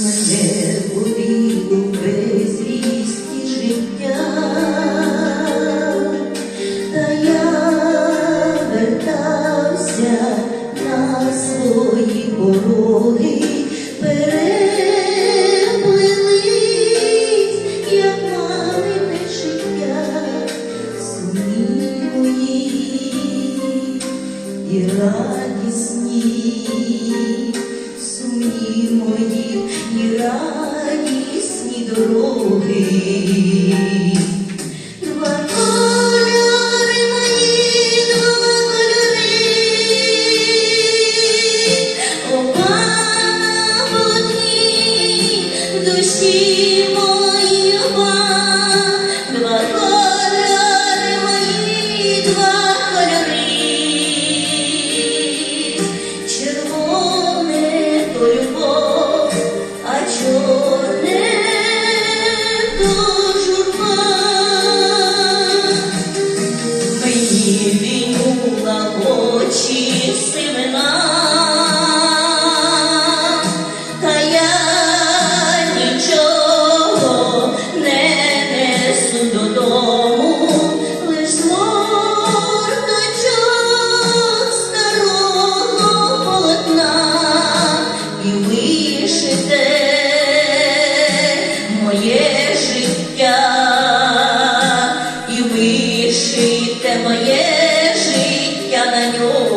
мене повів у безвісті життя, та я вертався на свої пороги, переплились, як мамине життя, сні мої і радісні сумні мої ні радісні дороги. you.